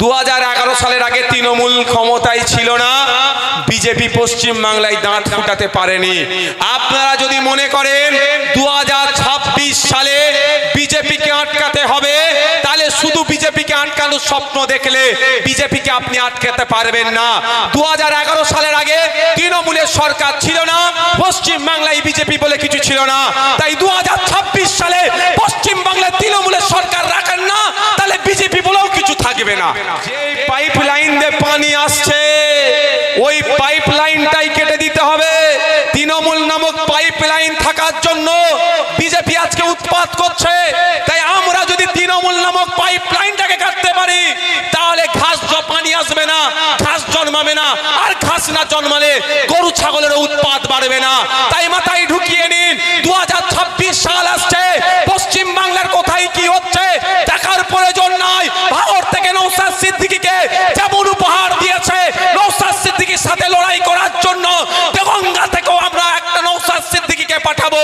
দুহাজার এগারো সালের আগে তৃণমূল ক্ষমতায় ছিল না। বিজেপি পশ্চিম বাংলায় দাঁত ফুটাতে পারেনি। আপনারা যদি মনে করেন দু হাজার ছাব্বিশ সালে বিজেপিকে আটকাতে হবে, তাহলে শুধু বিজেপিকে আটকানোর স্বপ্ন দেখলে বিজেপিকে আপনি আটকাতে পারবেন না। দু হাজার এগারো সালের আগে তৃণমূলের সরকার ছিল না, পশ্চিম বাংলায় বিজেপি বলে কিছু ছিল না। তাই দু হাজার ছাব্বিশ থাকবে না। যে পাইপ লাইন দিয়ে পানি আসছে, ওই পাইপ লাইনটাই কেটে দিতে হবে। তৃণমূল নামক পাইপ লাইন থাকার জন্য বিজেপি আজকে উৎপাত করছে। তাই আমরা যদি তৃণমূল নামক পাইপ লাইনটাকে কাটতে পারি, তাহলে ঘাস পানি আসবে না, ঘাস জন্মাবে না। আর ঘাস না জন্মালে গরু ছাগলের উৎপাত বাড়বে না। তাই মাথায় ঢুকিয়ে নিন দু হাজার ছাব্বিশ সাল আসছে পশ্চিম বাংলার কোথায় কি হচ্ছে দেখার প্রয়োজন নাই ভারত থেকে নৌসাদ সিদ্দিকীকে যেমন উপহার দিয়েছে নৌসাদ সিদ্দিকীর সাথে লড়াই করার জন্য থেকেও আমরা একটা নৌসাদ পাঠাবো।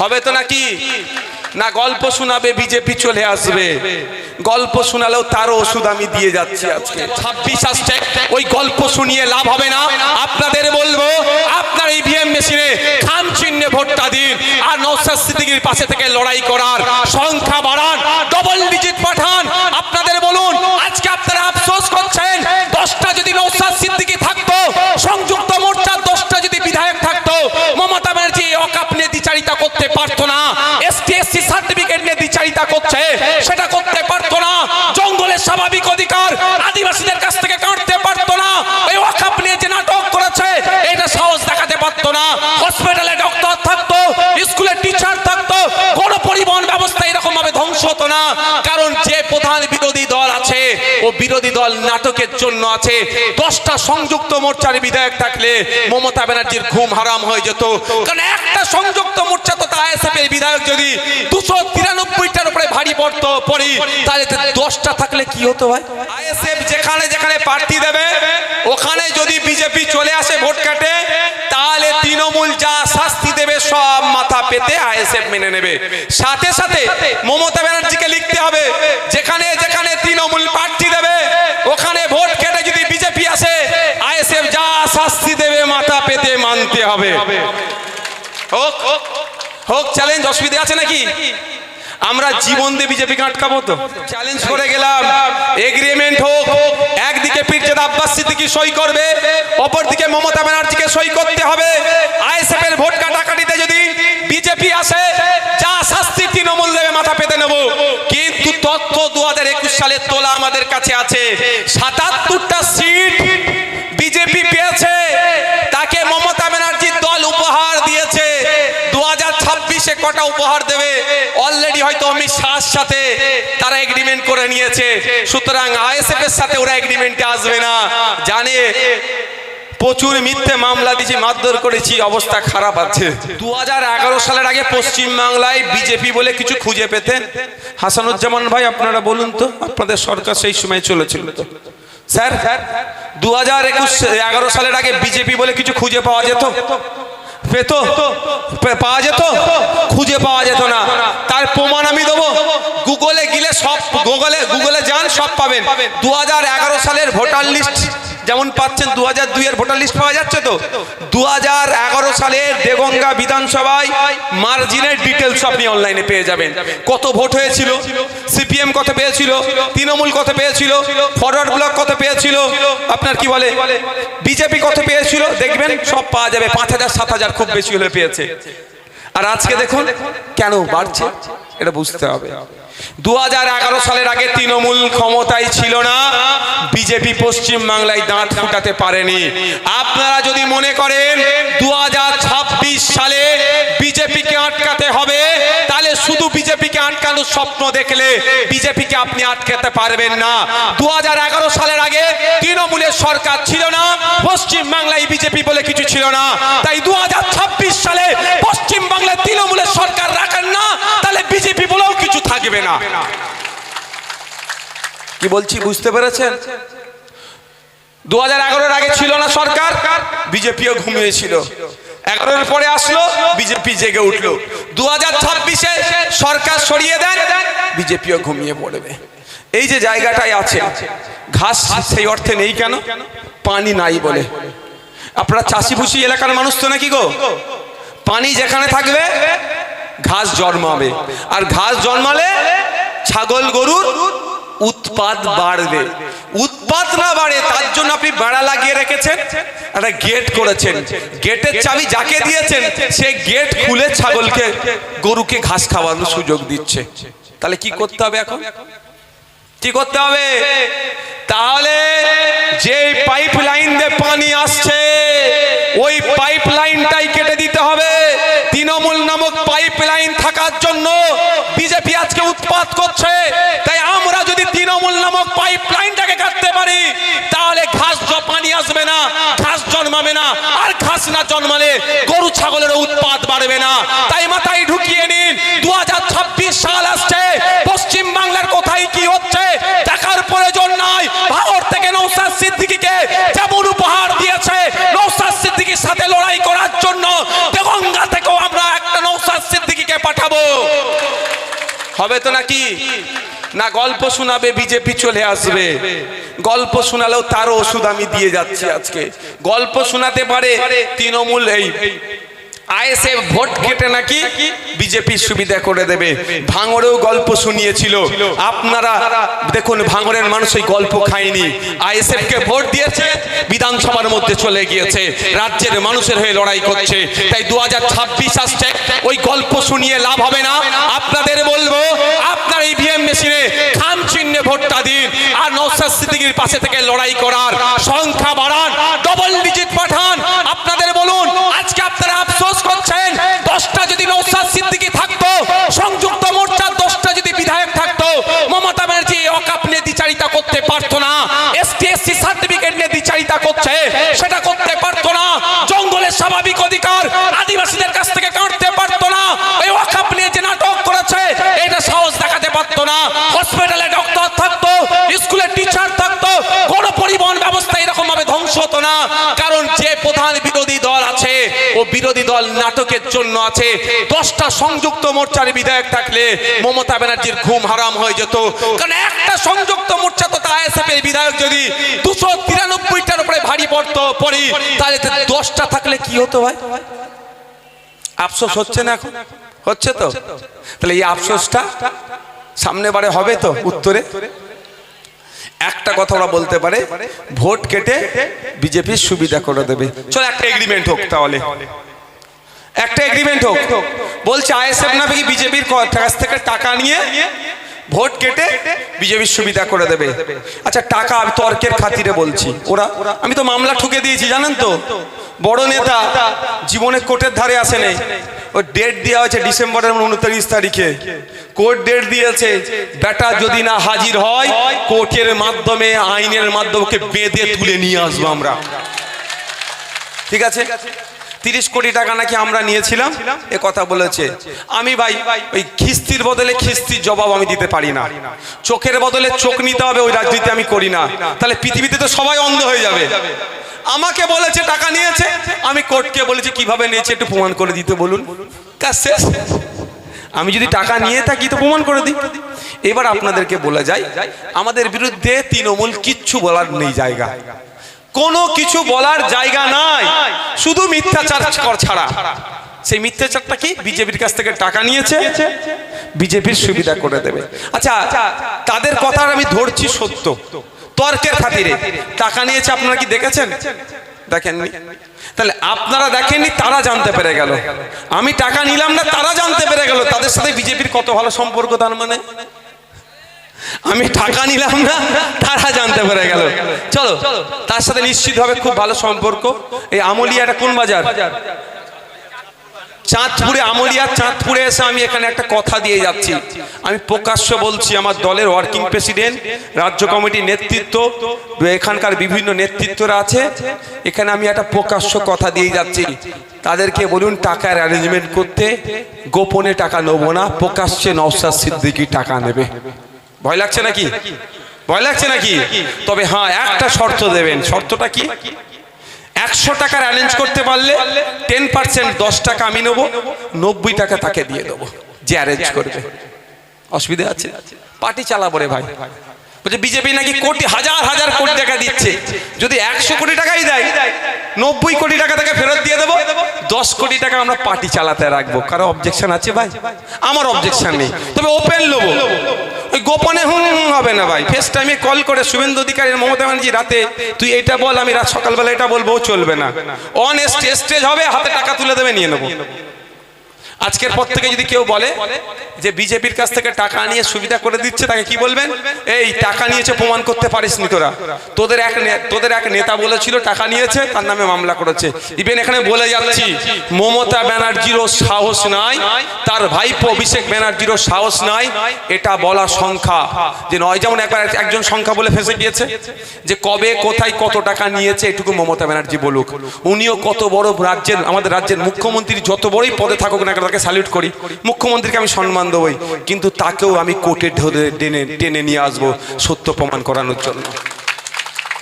হবে তো নাকি? না, গল্প শোনাবে, বিজেপি চলে আসবে। গল্প শোনালেও ওষুধ আমি দিয়ে যাচ্ছি আজকে। ছাব্বিশ আসছে, ওই গল্প শুনিয়ে লাভ হবে না। আপনাদের বলব, আপনার ইভিএম মেশিনে খাম চিহ্নে ভোটটা দিন আর নৌসাদ সিদ্দিকীর পাশে থেকে লড়াই করার সংখ্যা বাড়ান ডবল ডিজিট পাঠান। আপনাদের বলুন, আজকে আপনারা আফসোস করছেন, দশটা যদি নৌসাদ সিদ্দিকি থাকতো, সংযুক্ত মোর্চার দশটা যদি বিধায়ক থাকতো, মমতা ব্যানার্জি অকাপ নিয়ে দ্বিচারিতা করতে পারতো না। এসটি, এসসি সার্টিফিকেট নেতিচারিতা করছে, সেটা করতে পারতো না জঙ্গলের স্বাভাবিক অধিকার আদিবাসীদের কাছ থেকে কাটতে পারতো না ওই অকাপ নিয়ে যে নাটক করেছে এটা সাহস দেখাতে পারতো না হসপিটালে ডক্টর থাকতো স্কুলে টিচার থাকতো কোন পরিবহন ব্যবস্থা এরকম ভাবে ধ্বংস হতো না কারণ যে প্রধান বিরোধী দল আছে ও বিরোধী দল নাটকের জন্য আছে। দশটা সংযুক্ত মোর্চার বিধায়ক থাকলে মমতা ব্যানার্জির ঘুম হারাম হয়ে যেত। কারণ একটা সংযুক্ত মোর্চা তো আইএসএফ বিধায়ক যদি দুশো তিরানব্বইটার উপরে ভারী পড়তো, পড়ি, তাহলে দশটা থাকলে কি হতো ভাই? আইএসএফ যেখানে যেখানে প্রার্থী দেবে, ওখানে যদি বিজেপি চলে আসে ভোট কাটে, তাহলে তৃণমূল যা শাস্তি দেবে সব মাথা পেতে আইএসএফ মেনে নেবে। সাথে সাথে মমতা ব্যানার্জিকে লিখতে হবে, যেখানে যেখানে তৃণমূল প্রার্থী দেবে ওখানে ভোট কেটে যদি বিজেপি আসে আইএসএফ যা শাস্তি দেবে মাথা পেতে মানতে হবে। হোক হোক চ্যালেঞ্জ অসুবিধা আছে নাকি? আমরা জীবন দিয়ে বিজেপিকে আটকাবো তো? চ্যালেঞ্জ করে গেলাম। এগ্রিমেন্ট হোক একদিকে পীরজাদা আব্বাস সিদ্দিকী সই করবে অপরদিকে মমতা ব্যানার্জিকে সই করতে হবে। আইএসএফ এর ভোট কাটাকাটিতে যদি বিজেপি আসে যা শাস্তি তৃণমূল দেবে মাথা পেতে নেব। কিন্তু তথ্য দু হাজার একুশ সালের তোলা আমাদের কাছে আছে সাতাত্তরটা সিট বিজেপি পেয়েছে তাকে মমতা ব্যানার্জির দল উপহার দিয়েছে দু হাজার ছাব্বিশে কটা উপহার দেবে অলরেডি হয়তো অমিত শাহর সাথে তারা এগ্রিমেন্ট করে নিয়েছে। সুতরাং আইএসএফ এর সাথে ওরা এগ্রিমেন্টে আসবে না। জানে প্রচুর মিথ্যে মামলা দিয়েছি, মারধর করেছি, অবস্থা খারাপ আছে। দুহাজার এগারো সালের আগে পশ্চিম বাংলায় বিজেপি বলে কিছু খুঁজে পেতেন হাসানুজ্জামান ভাই, আপনারা বলুন তো, আপনাদের সরকার সেই সময় চলেছিল তো। স্যার দু একুশ এগারো সালের আগে বিজেপি বলে কিছু খুঁজে পাওয়া যেত? পেত? পাওয়া যেত? খুঁজে পাওয়া যেত না। তার প্রমাণ আমি দেবো। গুগলে গেলে সব গুগলে গুগলে যান সব পাবেন। দু হাজার এগারো সালের ভোটার লিস্ট যেমন পাচ্ছেন দু হাজার দুই দুইয়ের ভোটার লিস্ট পাওয়া যাচ্ছে তো। দু হাজার এগারো সালের দেগঙ্গা বিধানসভায় মার্জিনের ডিটেলস আপনি অনলাইনে পেয়ে যাবেন। কত ভোট হয়েছিল, সিপিএম কত পেয়েছিল, তৃণমূল কত পেয়েছিল, ফরওয়ার্ড ব্লক কত পেয়েছিল, আপনার কি বলে? বিজেপি কত পেয়েছিল, দেখবেন সব পাওয়া যাবে। পাঁচ হাজার, সাত হাজার খুব বেশি হলে পেয়েছে। আর আজকে দেখুন কেন বাড়ছে? এটা বুঝতে হবে। দু সালের আগে তৃণমূল ক্ষমতায় ছিল না বিজেপি পশ্চিম বাংলায় দাঁত ফুটাতে পারেনি। আপনারা যদি মনে করেন দু সালে বিজেপিকে আটকাতে হবে তাহলে শুধু বিজেপিকে আটকানোর স্বপ্ন দেখলে বিজেপিকে আপনি আটকাতে পারবেন না। দু হাজার এগারো সালের আগে তৃণমূলের সরকার ছিল না পশ্চিম বাংলায় বিজেপি বলে কিছু ছিল না। তাই দু থাকবে না। কি বলছি, বুঝতে পেরেছেন? দু হাজার আগে ছিল না সরকার, বিজেপিও ঘুমিয়েছিল। এগারোর পরে আসলো, বিজেপি জেগে উঠল। দু হাজার ছাব্বিশে সরকার সরিয়ে দেন, বিজেপিও ঘুমিয়ে পড়বে। এই যে জায়গাটাই আছে ঘাস সেই অর্থে নেই কেন? পানি নাই বলে। আপনারা চাষিভুষি এলাকার মানুষ তো নাকি গো? পানি যেখানে থাকবে ঘাস জন্মাবে। আর ঘাস জন্মালে ছাগল গরুর উৎপাদ বাড়বে। উৎপাদ না বাড়ে, তার জন্য আপনি বেড়া লাগিয়ে রেখেছেন, একটা গেট করেছেন। গেটের চাবি যাকে দিয়েছেন, সে গেট খুলে ছাগলকে, গরুকে ঘাস খাওয়ানোর সুযোগ দিচ্ছে। তাহলে কি করতে হবে এখন? কি করতে হবে? তাহলে যে পাইপ লাইন দিয়ে পানি আসছে, ওই পাইপ লাইনটাই কেটে দিতে হবে তৃণমূল নামক পাইপ লাইন থাকার জন্য বিজেপি আজকে উৎপাত করছে তাই আমরা যদি তৃণমূল নামক পাইপ লাইনটাকে কাটতে পারি তাহলে ঘাস জ- পানি আসবে না ঘাস জন্মাবে না আর ঘাস না জন্মালে গরু ছাগলের উৎপাদ বাড়বে না তাই মাথায় ঢুকিয়ে নিন দু সাল আসছে পশ্চিম বাংলার কোথায় কি হচ্ছে দেখার প্রয়োজন নাই ভারত থেকে নৌসাদ সিদ্দিকীকে যেমন উপহার দিয়েছে নৌসাদ সিদ্দিকীর সাথে লড়াই করার জন্য গঙ্গা থেকেও আমরা একটা নৌসাদ সিদ্দিকীকে পাঠাবো হবে তো নাকি? না, গল্প শোনাবে, বিজেপি চলে আসবে। গল্প শোনালেও তারও ওষুধ আমি দিয়ে যাচ্ছি আজকে। গল্প শোনাতে পারে তৃণমূল এই। আইএসএ ভোট কেটে নাকি সুবিধা করে দেবে। ভাঙড়েও গল্প শুনিয়েছিল। আপনারা দেখুন ভাঙড়ের মানুষ ওই গল্প খায়নি। আইএসএফ কে ভোট দিয়েছে বিধানসভার মধ্যে চলে গিয়েছে। রাজ্যের মানুষের হয়ে লড়াই করছে। তাই দু হাজার ছাব্বিশ আসছে ওই গল্প শুনিয়ে লাভ হবে না। আপনাদের বলব আপনার ইভিএম মেশিনে খাম চিহ্নে ভোটটা দিন। আর নৌসাদ সিদ্দিকীর পাশে থেকে লড়াই করার সংখ্যা বাড়ান ডবল ডিজিট পাঠান আপনাদের বলুন আজকে আপনারা আফসোস করছেন দশটা যদি নৌসাদ সিদ্দিকী থাকতো, সংযুক্ত মোর্চার দশটা যদি বিধায়ক থাকতো, মমতা ব্যানার্জি অকাপ নিয়ে দ্বিচারিতা করতে পারতো না, এসটি সার্টিফিকেট নিয়ে দ্বিচারিতা করছে, সেটা করতে পারতো না, জঙ্গলের স্বাভাবিক অধিকার আদিবাসীদের কাছ থেকে কাটতে পারতো না, এই ওয়াকাপ নিয়ে যে নাটক করেছে, এটা সাহস দেখাতে পারতো না, হসপিটালে ডক্টর থাকতো, স্কুলের টিচার থাকতো কোনো পরিবহন ব্যবস্থা এরকম ভাবে ধ্বংস হতো না, কারণ যে প্রধান ও বিরোধী দল নাটকের জন্য আছে। দশটা সংযুক্ত মোর্চার বিধায়ক থাকলে মমতা ব্যানার্জির ঘুম হারাম হয়ে যেত। কারণ একটা সংযুক্ত মোর্চা তো আইএসএফ বিধায়ক যদি দুশো তিরানব্বইটার উপরে ভারী পড়তো, পড়ি, তাহলে দশটা থাকলে কি হতো ভাই? আফসোস হচ্ছে না এখন? হচ্ছে তো? তাহলে এই আফসোসটা সামনে বারে হবে তো, উত্তরে? একটা কথা ওরা বলতে পারে, ভোট কেটে বিজেপির সুবিধা করে দেবে। চল একটা এগ্রিমেন্ট হোক তাহলে। একটা এগ্রিমেন্ট হোক। বলছে আইএসএফ না কি বিজেপির কাছ থেকে টাকা নিয়ে ভোট কেটে বিজেপির সুবিধা করে দেবে। আচ্ছা টাকা আমি তর্কের খাতিরে বলছি। ওরা আমি তো মামলা ঠুকে দিয়েছি, জানেন তো? বড় নেতা জীবনে কোর্টের ধারে আসে নেই। ও ডেট দেওয়া হয়েছে ডিসেম্বরের উনত্রিশ তারিখে। কোর্ট ডেট দিয়েছে, বেটা যদি না হাজির হয়, কোর্টের মাধ্যমে, আইনের মাধ্যমে বেঁধে তুলে নিয়ে আসব আমরা। ঠিক আছে? তিরিশ কোটি টাকা নাকি আমরা নিয়েছিলাম? এ কথা বলেছে। আমি ভাই, ওই খিস্তির বদলে খিস্তির জবাব আমি দিতে পারি না। চোখের বদলে চোখ নিতে হবে, ওই রাজনীতি আমি করি না। তাহলে পৃথিবীতে তো সবাই অন্ধ হয়ে যাবে। আমাকে বলেছে, টাকা নিয়েছে। আমি কোর্টকে বলেছি, কীভাবে নিয়েছে একটু প্রমাণ করে দিতে বলুন। শেষ। আমি যদি টাকা নিয়ে থাকি তো প্রমাণ করে দিই। এবার আপনাদেরকে বলে যাই আমাদের বিরুদ্ধে তৃণমূল কিচ্ছু বলার নেই জায়গা। কোনো কিছু বলার জায়গা নাই। শুধু মিথ্যাচার ছাড়া। সেই মিথ্যাচারটা কি? বিজেপির কাছ থেকে টাকা নিয়েছে। বিজেপির সুবিধা করে দেবে। আচ্ছা তাদের কথা আমি ধরছি সত্য। তর্কের খাতিরে। টাকা নিয়েছে আপনারা কি দেখেছেন? দেখেননি। তাহলে আপনারা দেখেননি, তারা জানতে পেরে গেল। আমি টাকা নিলাম না, তারা জানতে পেরে গেল। তাদের সাথে বিজেপির কত ভালো সম্পর্ক তার মানে? আমি টাকা নিলাম না, তারা জানতে পেরে গেল। চলো, তার সাথে নিশ্চিতভাবে খুব ভালো সম্পর্ক। এই আমলিয়াটা কোন বাজার? চাঁদপুরে, আমলিয়া চাঁদপুরে এসে আমি এখানে একটা কথা দিয়ে যাচ্ছি। আমি প্রকাশ্য বলছি, আমার দলের ওয়ার্কিং প্রেসিডেন্ট রাজ্য কমিটির নেতৃত্ব, এখানকার বিভিন্ন নেতৃত্বরা আছে। এখানে আমি একটা প্রকাশ্য কথা দিয়ে যাচ্ছি। তাদেরকে বলুন টাকার অ্যারেঞ্জমেন্ট করতে, গোপনে টাকা নেব না, প্রকাশ্যে নওসাদ সিদ্দিকি টাকা নেবে। ভয় লাগছে নাকি? ভয় লাগছে নাকি? তবে হ্যাঁ একটা শর্ত দেবেন। শর্তটা কি? একশো টাকার অ্যারেঞ্জ করতে পারলে টেন পার্সেন্ট দশ টাকা আমি নেব, নব্বই টাকা তাকে দিয়ে দেবো, যে অ্যারেঞ্জ করবে। অসুবিধা আছে? পার্টি চালাবো রে ভাই। বলছে, বিজেপি নাকি কোটি, হাজার হাজার কোটি টাকা দিচ্ছে। যদি একশো কোটি টাকাই দেয়, নব্বই কোটি টাকা তাকে ফেরত দিয়ে দেবো, দশ কোটি টাকা আমরা পার্টি চালাতে রাখব। কারও অবজেকশন আছে ভাই? আমার অবজেকশন নেই। তবে ওপেন লোবো ওই গোপনে হুম হবে না ভাই। ফেস টাইমে কল করে শুভেন্দু অধিকারী মমতা ব্যানার্জি রাতে, তুই এটা বল, আমি রাত সকালবেলা এটা বলব চলবে না। অন স্টেজ হবে, হাতে টাকা তুলে দেবে, নিয়ে নেব। আজকের পর থেকে যদি কেউ বলে যে বিজেপির কাছ থেকে টাকা নিয়ে সুবিধা করে দিচ্ছে, তাকে কি বলবেন? এই, টাকা নিয়েছে, প্রমাণ করতে পারিস নি তোরা। তোদের এক তোদের এক নেতা বলেছিল, টাকা নিয়েছে, তার নামে মামলা করেছে। ইভেন এখানে বলে যাচ্ছি, মমতা ব্যানার্জিরও সাহস নাই, তার ভাইপো অভিষেক ব্যানার্জিরও সাহস নাই, এটা বলা সংখ্যা। যে নয়, যেমন একবার এক- একজন সংখ্যা বলে ফেসে গিয়েছে, যে কবে, কোথায় কত টাকা নিয়েছে, এটুকু মমতা ব্যানার্জি বলুক। উনিও কত বড় রাজ্যের, আমাদের রাজ্যের মুখ্যমন্ত্রী, যত বড়ই পদে থাকুক না তাকে স্যালিউট করি। মুখ্যমন্ত্রীকে আমি সম্মান দেবই। কিন্তু তাকেও আমি কোর্টে টেনে টেনে নিয়ে আসব সত্য প্রমাণ করানোর জন্য।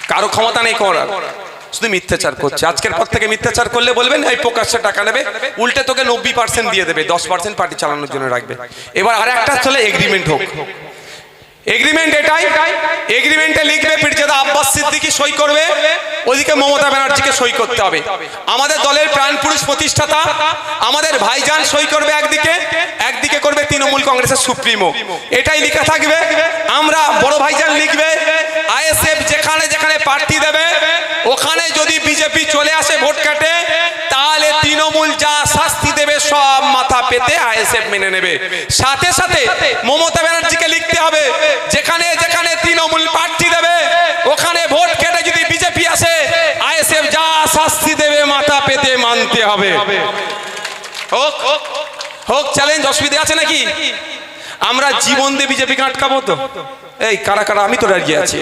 কারও ক্ষমতা নেই করার। শুধু মিথ্যাচার করছে। আজকের পর থেকে মিথ্যাচার করলে বলবেন এই প্রকাশ্যে টাকা নেবে। উল্টে তোকে নব্বই পার্সেন্ট দিয়ে দেবে। দশ পার্সেন্ট পার্টি চালানোর জন্য রাখবে। এবার আর একটা চলে এগ্রিমেন্ট হোক। এগ্রিমেন্ট এটাই। এগ্রিমেন্টে লিখবে পিরজাদা আব্বাস সিদ্দিকি সই করবে ওদিকে মমতা ব্যানার্জিকে সই করতে হবে। আমাদের দলের প্রাণ পুরুষ প্রতিষ্ঠাতা, আমাদের ভাইজান সই করবে একদিকে একদিকে করবে তৃণমূল কংগ্রেসের সুপ্রিমো। এটাই লেখা থাকবে। আমরা বড় ভাইজান লিখবে, আইএসএফ যেখানে যেখানে প্রার্থী দেবে, ওখানে যদি বিজেপি চলে আসে ভোট কাটে পেতে আইএসএফ মেনে নেবে। সাথে সাথে মমতা ব্যানার্জিকে লিখতে হবে, যেখানে যেখানে তৃণমূল প্রার্থী দেবে, ওখানে ভোট কেটে যদি বিজেপি আসে, আইএসএফ যা শাস্তি দেবে, মাথা পেতে মানতে হবে। হোক হোক চ্যালেঞ্জ অসুবিধা আছে নাকি? আমরা জীবন দিয়ে বিজেপিকে আটকাবো তো। এই, কারা কারা? আমি তো রাজি আছি।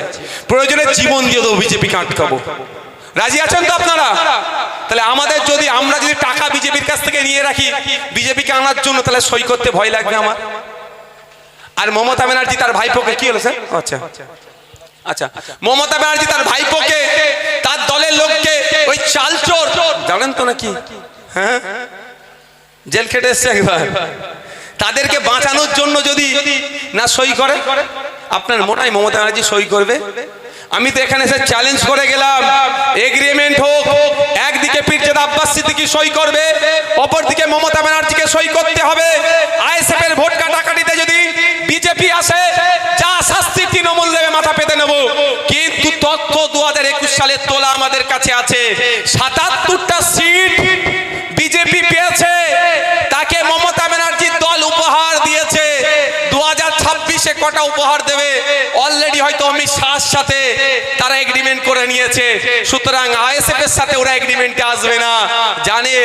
প্রয়োজনে জীবন দিয়ে দেবো বিজেপিকে আটকাবো। রাজি আছেন তো আপনারা? তাহলে আমাদের যদি আমরা যদি টাকা বিজেপির কাছ থেকে নিয়ে রাখি, বিজেপিকে আনার জন্য তাহলে সই করতে ভয় লাগবে আমার। আর মমতা ব্যানার্জি তার ভাইপোকে কি হলো স্যার? আচ্ছা। আচ্ছা। মমতা ব্যানার্জি তার ভাইপোকে, তার দলের লোককে, ওই চালচোর জানেন তো নাকি? হ্যাঁ? জেল খেটে এসছে একবার। তাদেরকে বাঁচানোর জন্য যদি না সই করে, আপনার মোটাই মমতা ব্যানার্জি সই করবে। আমি তো এখানে এসে চ্যালেঞ্জ করে গেলাম। এগ্রিমেন্ট হোক, একদিকে পিরজাদ আব্বাস সিদ্দিকী সই করবে, অপরদিকে মমতা ব্যানার্জিকে সই করতে হবে। আইএসএফ এর ভোট কাটাকাটিতে যদি বিজেপি আসে, যা শাস্তি তৃণমূল দেবে, মাথা পেতে নেব। কিন্তু তথ্য দু সালে তোলা আমাদের কাছে আছে। সাতাত্তরটা সিট সাথে তারা এগ্রিমেন্ট করে নিয়েছে। সুতরাং আইএসএফ এর সাথে ওরা এগ্রিমেন্টে আসবে না। জানে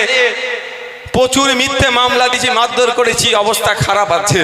প্রচুর মিথ্যে মামলা দিয়েছি, মারধর করেছি, অবস্থা খারাপ আছে।